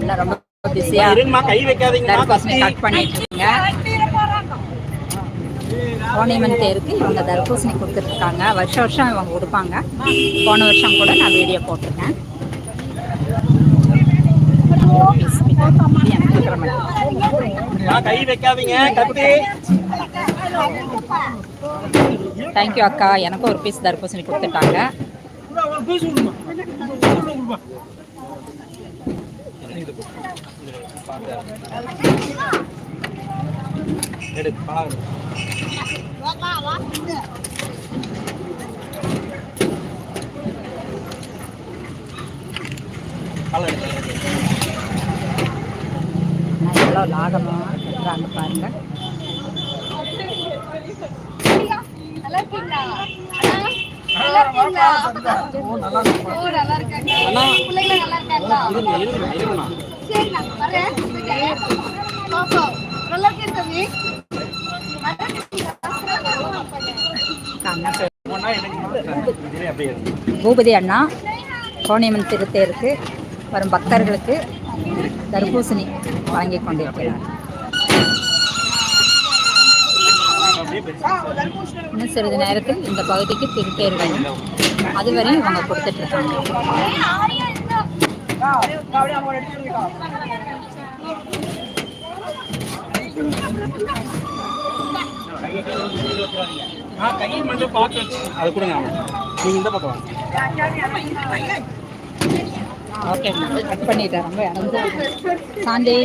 எல்லாம் ரொம்ப பிஸியா கட் பண்ணிட்டு இருக்கீங்க கோணிமன் தேருக்கு இவங்க தர்பூசணி கொடுத்துருக்காங்க வருஷம் வருஷம் இவங்க கொடுப்பாங்க. போன வருஷம் கூட நான் வீடியோ போட்டிருக்கேன். கை வைக்காதீங்க கத்தி. தேங்க்யூ அக்கா. எனக்கும் ஒரு பீஸ் தர்பூசணி கொடுத்துட்டாங்க. எடு பழம் பழம் எடு. நான் எவ்வளோ லாகமாக இருக்கிறாங்க பாருங்க. நல்லா இருக்கீங்களா? பூபதி அண்ணா கோணியம்மன் திருத்தேருக்கு வரும் பக்தர்களுக்கு தர்பூசணி வழங்கி கொண்டிருக்கிறார். இன்னும் சிறிது நேரத்தில் இந்த பகுதிக்கு வரும் அதுவரை இவங்க கொடுத்துட்டு இருக்காங்க ஆ கை மட்டும் பார்த்து வச்சு அது கொடுங்க நீங்க இந்த பக்கம் ஓகே கட் பண்ணிட்டேன் ரொம்ப சாந்தி